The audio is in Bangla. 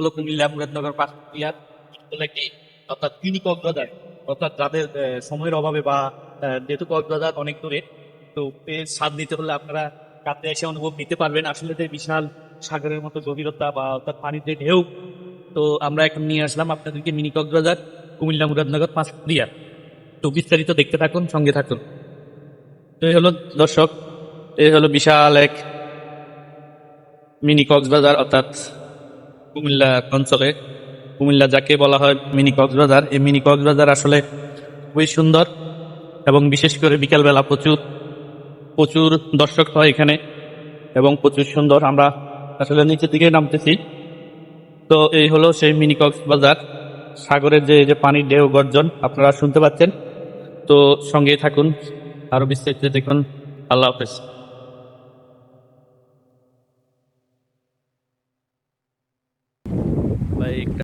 হলো কুমিল্লা মুরাদনগর পাঁচপুরিয়া হলো একটি অর্থাৎ মিনি কক্সবাজার অর্থাৎ যাদের সময়ের অভাবে বা যেহেতু কক্সবাজার অনেক দূরে, তো এর স্বাদ নিতে হলে আপনারা কাছে এসে অনুভব নিতে পারবেন। আসলে যে বিশাল সাগরের মতো গভীরতা বা অর্থাৎ পানির যে ঢেউ, তো আমরা এখন নিয়ে আসলাম আপনাদেরকে মিনি কক্সবাজার কুমিল্লা মুরাদনগর পাঁচপুরিয়া তো বিস্তারিত দেখতে থাকুন, সঙ্গে থাকুন। তো এই হলো দর্শক, এই হলো বিশাল এক মিনি কক্সবাজার অর্থাৎ কুমিল্লা অঞ্চলে, কুমিল্লা যাকে বলা হয় মিনি কক্সবাজার, এই মিনি কক্সবাজার আসলে খুবই সুন্দর এবং বিশেষ করে বিকালবেলা প্রচুর প্রচুর দর্শক হয় এখানে এবং প্রচুর সুন্দর। আমরা আসলে নিচের দিকে নামতেছি। তো এই হলো সেই মিনি কক্সবাজার, সাগরের যে যে পানির ঢেউ গর্জন, আপনারা শুনতে পাচ্ছেন। তো সঙ্গে থাকুন, আরও বিস্তারিত দেখুন। আল্লাহ হাফেজ। ভাই একটা